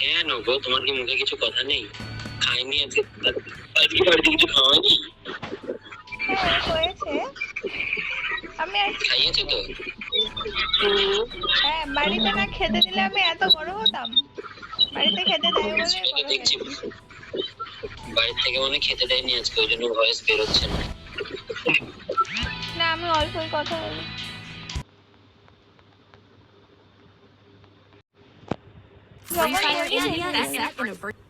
কেন গো? তোমার কি মুখে কিছু কথা নেই? খাইনি আজকে। বাড়িতে কিছু খাওয়ানি? হ্যাঁ হয়েছে। আমি আর তো? হ্যাঁ বাড়িতে না খেতে দিলে আমি এত বড় হতাম। বাড়িতে খেতে দেয় বলে দেখছি। হয়েছি। বাড়ির থেকে মনে খেতে দেয়নি আজকে ওই জন্য ভয়েস বেরোচ্ছে না। না আমি অল্পই কথা বলি। যখন বলি ঠিক আছে।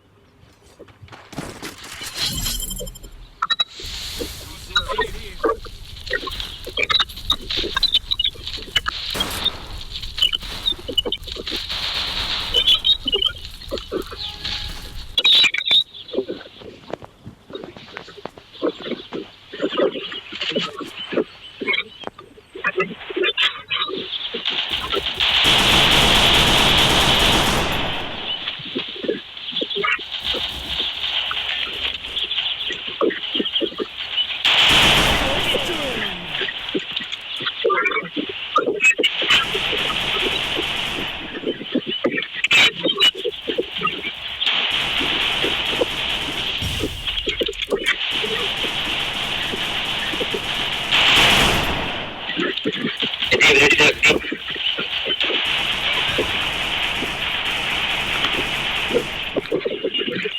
রে রে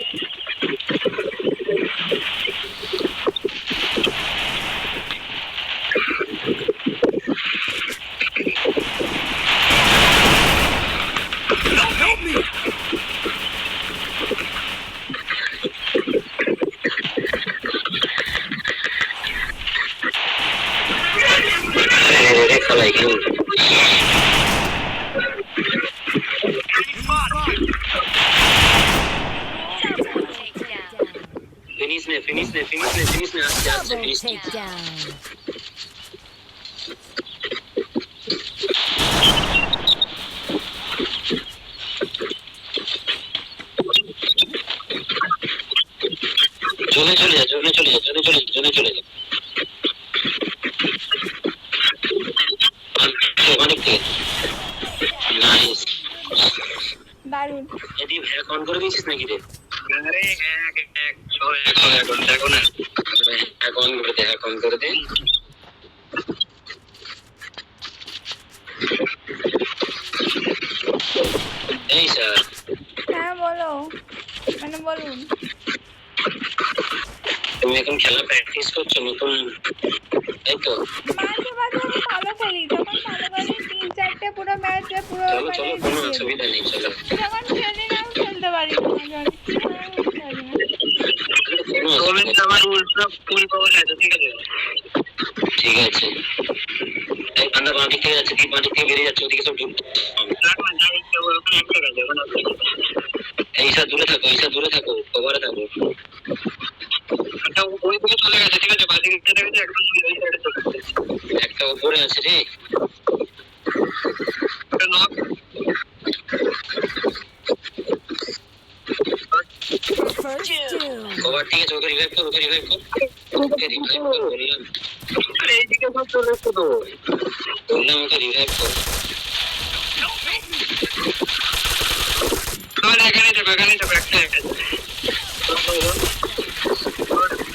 ফিনিশ নে ফিনিশ নে ফিনিশ নে ফিনিশ নে আস্তে আস্তে ফিনিশ নে জোনে চলে যা জোনে চলে যা জোনে চলে জোনে চলে যা। দারুণ। এদি ভ্যাক অন করে দিয়েছিস নাকি রে? করে দে করে দে এই স্যার হ্যাঁ বলো। মানে বলুন। তুমি এখন খেলা প্র্যাকটিস করছ নতুন তাই তো? মাঝে মাঝে আমি ভালো খেলি তখন ভালো খেলি তিন চারটে পুরো ম্যাচে পুরো চলো মানে চলো কোনো অসুবিধা নেই চলো। যখন খেলি না খেলতে পারি না। কোনো অসুবিধা আমার উল্টো ফুল পাওয়ার আছে ঠিক আছে। ঠিক আছে। এই বান্দা বাঁ দিক যাচ্ছে কি বাঁ দিক থেকে বেরিয়ে যাচ্ছে ওদিকে সব এই দূরে থাকো এই দূরে থাকো কভারে থাকো। একটা ওই দিকে চলে গেছে ঠিক আছে বাঁ দিকে চলে গেছে একদম ওই সাইডে চলে গেছে। একটা উপরে আছে রে। নক কভার ঠিক আছে ওকে রিভাইভ কর ওকে রিভাইভ কর ওকে রিভাইভ কর বললাম আরে এইদিকে সব চলে এসছে তো বললাম ওকে রিভাইভ কর তাহলে এখানে যাবে এখানে যাবে একটা একটা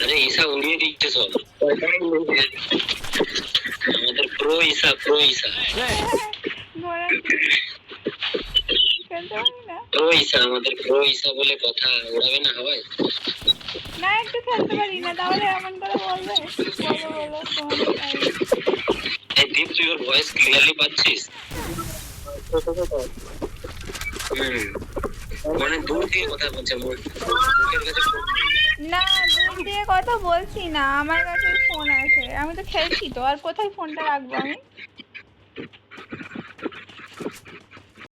আরে ঈশা উড়িয়ে দিচ্ছে সব আমাদের প্রো ঈশা প্রো ঈশা ঘোড়া খেলতে পারি আমাদের প্রো বলে কথা উড়াবে না হাওয়ায়? না একটু খেলতে পারি না তাহলে এমন করে বলবে বলো বলো এই দীপ তুই ওর ভয়েস ক্লিয়ারলি পাচ্ছিস? মানে দূর থেকে কথা বলছে মুখ মুখের কাছে না দূর দিয়ে কথা বলছি না আমার কাছে ফোন আছে আমি তো খেলছি তো আর কোথায় ফোনটা রাখব আমি?